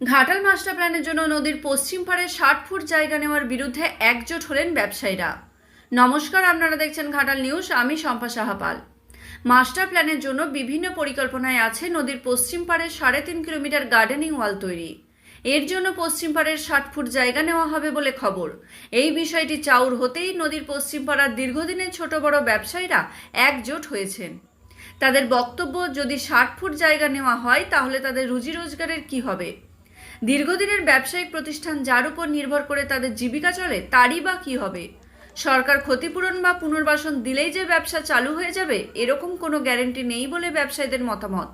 Ghatal master প্ল্যানের জন্য নদীর পশ্চিম পাড়ে ষাট ফুট জায়গা নেওয়ার বিরুদ্ধে একজোট হলেন ব্যবসায়ীরা। নমস্কার, আপনারা দেখছেন ঘাটাল নিউজ। আমি শম্পা সাহাপাল মাস্টার প্ল্যানের জন্য বিভিন্ন পরিকল্পনায় আছে নদীর পশ্চিম পাড়ে সাড়ে তিন কিলোমিটার গার্ডেনিং ওয়াল তৈরি। এর জন্য পশ্চিম পাড়ের ষাট ফুট জায়গা নেওয়া হবে বলে খবর। এই বিষয়টি চাউর হতেই নদীর পশ্চিম পাড়ার দীর্ঘদিনের ছোট বড় ব্যবসায়ীরা একজোট হয়েছেন। তাদের বক্তব্য, যদি ষাট ফুট জায়গা নেওয়া হয়, তাহলে তাদের রুজি রোজগারের কি হবে? দীর্ঘদিনের ব্যবসায়িক প্রতিষ্ঠান যার উপর নির্ভর করে তাদের জীবিকা চলে, তারই বা কি হবে? সরকার ক্ষতিপূরণ বা পুনর্বাসন দিলেই যে ব্যবসা চালু হয়ে যাবে, এরকম কোনো গ্যারেন্টি নেই বলে ব্যবসায়ীদের মতামত।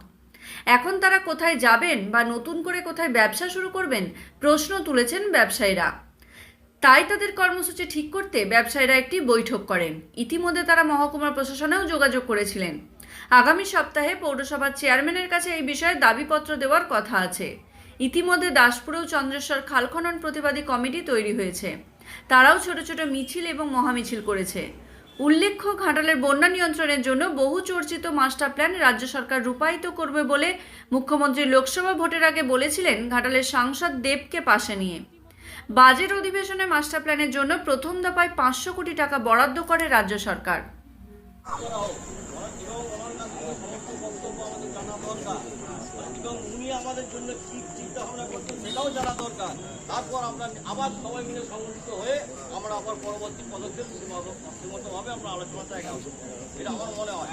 এখন তারা কোথায় যাবেন বা নতুন করে কোথায় ব্যবসা শুরু করবেন, প্রশ্ন তুলেছেন ব্যবসায়ীরা। তাই তাদের কর্মসূচি ঠিক করতে ব্যবসায়ীরা একটি বৈঠক করেন। ইতিমধ্যে তারা মহকুমা প্রশাসনেও যোগাযোগ করেছিলেন। আগামী সপ্তাহে পৌরসভার চেয়ারম্যানের কাছে এই বিষয়ে দাবিপত্র দেওয়ার কথা আছে। ইতিমধ্যে দাসপুর ও চন্দ্রেশ্বর খাল খনন প্রতিবাদী কমিটি তৈরি হয়েছে। তারাও ছোট ছোট মিছিল এবং মহামিছিল করেছে। উল্লেখ্য, ঘাটালের বন্যা নিয়ন্ত্রণের জন্য বহু চর্চিত মাস্টার প্ল্যান রাজ্য সরকার রূপায়িত করবে বলে মুখ্যমন্ত্রী লোকসভা ভোটের আগে বলেছিলেন ঘাটালের সাংসদ দেবকে পাশে নিয়ে। বাজেট অধিবেশনে মাস্টার প্ল্যানের জন্য প্রথম দফায় পাঁচশো কোটি টাকা বরাদ্দ করে রাজ্য সরকার। উনি আমাদের জন্য কি চিন্তা ভাবনা করছেন সেটাও জানা দরকার। তারপর আমরা আবার সবাই মিলে সংগঠিত হয়ে আমরা আবার পরবর্তী পদক্ষেপ সীমাবদ্ধভাবে আমরা আলোচনা জায়গা এটা আমার মনে হয়।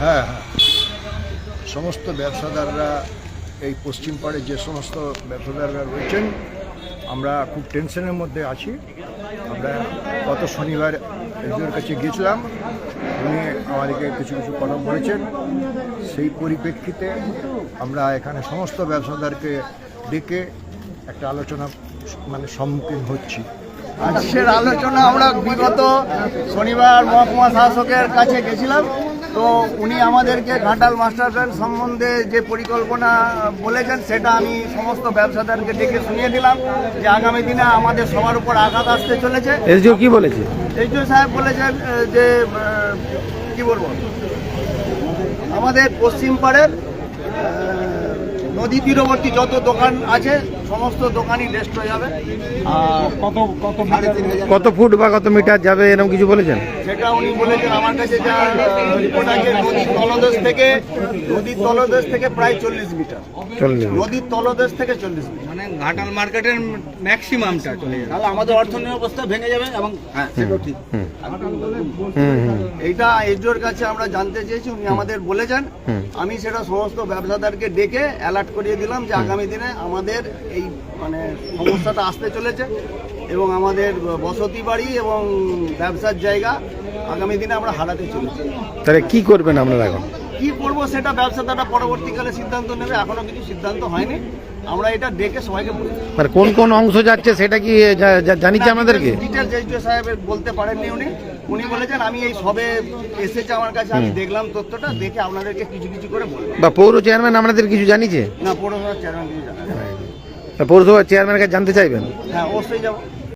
হ্যাঁ হ্যাঁ। সমস্ত ব্যবসাদাররা এই পশ্চিম পাড়ে যে সমস্ত ব্যবসাদাররা রয়েছেন, আমরা খুব টেনশনের মধ্যে আছি। আমরা শনিবার একজনের কাছে গিয়েছিলাম, উনি আমাদেরকে কিছু কিছু কথা বলেছেন সেই পরিপ্রেক্ষিতে আমরা এখানে সমস্ত ব্যবসাদারকে ডেকে একটা আলোচনা মানে সম্মুখীন হচ্ছি। আজকের আলোচনা আমরা বিগত শনিবার মহকুমা শাসকের কাছে গেছিলাম। তো উনি আমাদেরকে ঘাটাল মাস্টার প্ল্যান সম্বন্ধে যে পরিকল্পনা বলেছেন সেটা আমি সমস্ত ব্যবসাদারকে ডেকে শুনিয়ে দিলাম যে আগামী দিনে আমাদের সবার উপর আঘাত আসতে চলেছে। এসডিও কি বলেছে? এসডিও সাহেব বলেছেন যে কি বলব? আমাদের পশ্চিম পাড়ের নদী তীরবর্তী যত দোকান আছে সমস্ত দোকানই রেস্ট হয়ে যাবে। কত কত কত ফুট বা কত মিটার যাবে এরকম কিছু বলেছেন? সেটা উনি বলেছেন আমার কাছে যা রিপোর্ট আছে নদীর তলদেশ থেকে নদীর তলদেশ থেকে প্রায় চল্লিশ মিটার নদীর তলদেশ থেকে চল্লিশ মিটার ঘাটাল মার্কেটের ম্যাক্সিমামটা চলে যাবে। তাহলে আমাদের অর্থনীতি অবস্থা ভেঙে যাবে এবং হ্যাঁ। সেটাও ঠিক। এইটা এজোর কাছে আমরা জানতে চেয়েছি উনি আমাদের বলেছেন। হুম। আমি সেটা সমস্ত ব্যবসাদারকে ডেকে অ্যালার্ট করিয়ে দিলাম যে আগামী দিনে আমাদের এই মানে সমস্যাটা আসতে চলেছে এবং আমাদের বসতি বাড়ি এবং ব্যবসার জায়গা আগামী দিনে আমরা হারাতে চলেছি। তাহলে কি করবেন আপনারা এখন? কি করব সেটা ব্যবসাদাররা পরবর্তীকালে সিদ্ধান্ত নেবে। এখনও কিছু সিদ্ধান্ত হয়নি। আমরা এটা ডেকে সবাইকে বলি। মানে কোন কোন অংশ যাচ্ছে সেটা কি জানিয়েছে আমাদেরকে? ডিটেল জয়িত সাহেবের বলতে পারেননি উনি। উনি বলেছেন আমি এই সবে এসেছে আমার কাছে আমি দেখলাম তথ্যটা দেখে আপনাদেরকে কিছু কিছু করে বলব। বা পৌর চেয়ারম্যান আমাদের কিছু জানিয়েছে? না পৌরসভার চেয়ারম্যান কিছু। বা পৌরসভার চেয়ারম্যানকে জানতে চাইবেন? হ্যাঁ অবশ্যই যাব।